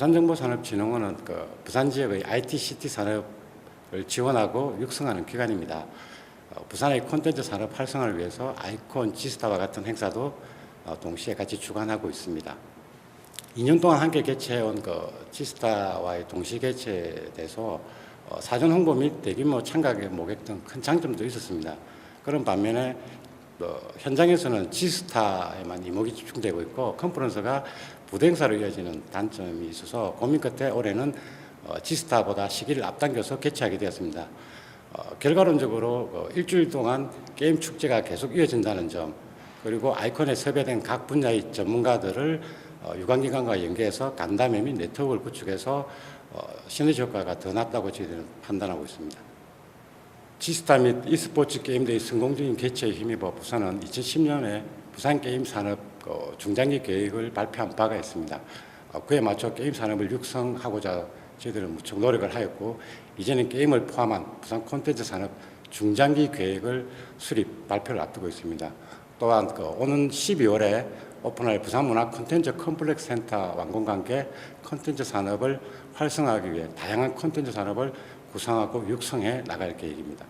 부산정보산업진흥원은 그 부산 지역의 ITCT 산업을 지원하고 육성하는 기관입니다. 어, 부산의 콘텐츠 산업 활성화를 위해서 아이콘, 지스타와 같은 행사도 어, 동시에 같이 주관하고 있습니다. 2년 동안 함께 개최해온 그 지스타와의 동시 개최에 대해서 어, 사전 홍보 및 대규모 참가객 모객 등 큰 장점도 있었습니다. 그런 반면에 어, 현장에서는 지스타에만 이목이 집중되고 있고 컨퍼런스가 부대 행사로 이어지는 단점이 있어서 고민 끝에 올해는 어, 지스타보다 시기를 앞당겨서 개최하게 되었습니다. 어, 결과론적으로 어, 일주일 동안 게임 축제가 계속 이어진다는 점 그리고 아이콘에 섭외된 각 분야의 전문가들을 어, 유관기관과 연계해서 간담회 및 네트워크를 구축해서 어, 시너지 효과가 더 낫다고 저희들은 판단하고 있습니다. 지스타 및 e스포츠 게임대의 성공적인 개최에 힘입어 부산은 2010년에 부산 게임 산업 어, 중장기 계획을 발표한 바가 있습니다. 어, 그에 맞춰 게임 산업을 육성하고자 저희들은 무척 노력을 하였고 이제는 게임을 포함한 부산 콘텐츠 산업 중장기 계획을 수립 발표를 앞두고 있습니다. 또한 그 오는 12월에 오픈할 부산문화 콘텐츠 컴플렉스 센터 완공과 함께 콘텐츠 산업을 활성화하기 위해 다양한 콘텐츠 산업을 구성하고 육성해 나갈 계획입니다.